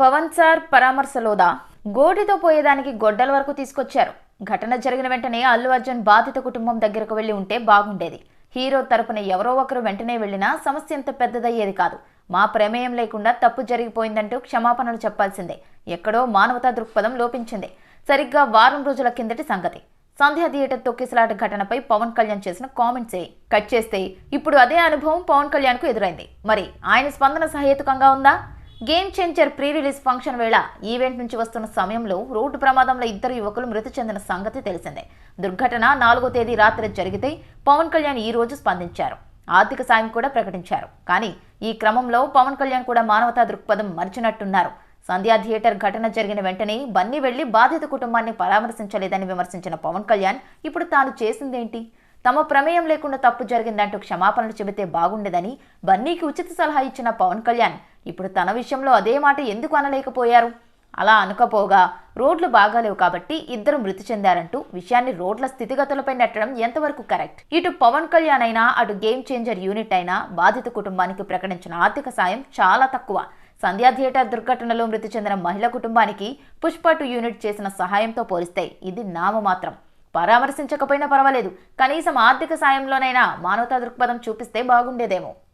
Pawan sir పరామర్శలోదా? గోటితో పోయేదానికి గొడ్డల వరకు తీసుకొచ్చారు. ఘటన జరిగిన వెంటనే అల్లు అర్జున్ బాధిత కుటుంబం దగ్గరకు వెళ్ళి ఉంటే బాగుండేది. హీరో తరపున ఎవరో ఒకరు వెంటనే వెళ్ళినా సమస్య ఎంత పెద్దదయ్యేది కాదు. మా ప్రమేయం లేకుండా తప్పు జరిగిపోయిందంటూ క్షమాపణలు చెప్పాల్సిందే. ఎక్కడో మానవతా దృక్పథం లోపించింది. సరిగ్గా వారం రోజుల కిందటి సంగతి. సంధ్యా థియేటర్ తొక్కిసలాట ఘటనపై పవన్ కళ్యాణ్ చేసిన కామెంట్సే. కట్ చేస్తే ఇప్పుడు అదే అనుభవం పవన్ కళ్యాణ్కు ఎదురైంది. మరి ఆయన స్పందన సహేతుకంగా ఉందా? Game Changer pre release function వేళ ఈవెంట్ నుంచి వస్తున్న సమయంలో రోడ్డు ప్రమాదంలో ఇద్దరు యువకులు మృతి చెందిన సంగతి తెలిసిందే. దుర్ఘటన నాలుగో తేదీ రాత్రి జరిగితే పవన్ కళ్యాణ్ ఈ రోజు స్పందించారు. ఆర్థిక సాయం కూడా ప్రకటించారు. కానీ ఈ క్రమంలో పవన్ కళ్యాణ్ కూడా మానవతా దృక్పథం మరిచినట్టున్నారు. సంధ్యా థియేటర్ ఘటన జరిగిన వెంటనే బన్నీ వెళ్ళి బాధిత కుటుంబాన్ని పరామర్శించలేదని విమర్శించిన పవన్ కళ్యాణ్ ఇప్పుడు తాను చేసిందేంటి? తమ ప్రమేయం లేకుండా తప్పు జరిగిందంటూ క్షమాపణలు చెబితే బాగుండేదని బన్నీకి ఉచిత సలహా ఇచ్చిన పవన్ కళ్యాణ్. ఇప్పుడు తన విషయంలో అదే మాట ఎందుకు అనలేకపోయారు? అలా అనుకపోగా రోడ్లు బాగాలేవు కాబట్టి ఇద్దరు మృతి చెందారంటూ విషయాన్ని రోడ్ల స్థితిగతులపై నెట్టడం ఎంతవరకు కరెక్ట్? ఇటు పవన్ కళ్యాణ్ అయినా అటు గేమ్ చేంజర్ యూనిట్ అయినా బాధిత కుటుంబానికి ప్రకటించిన ఆర్థిక సాయం చాలా తక్కువ. సంధ్యా థియేటర్ దుర్ఘటనలో మృతి చెందిన మహిళ కుటుంబానికి పుష్ప టూ యూనిట్ చేసిన సహాయంతో పోలిస్తే ఇది నామమాత్రం. పరామర్శించకపోయినా పర్వాలేదు. కనీసం ఆర్థిక సాయంలోనైనా మానవతా దృక్పథం చూపిస్తే బాగుండేదేమో.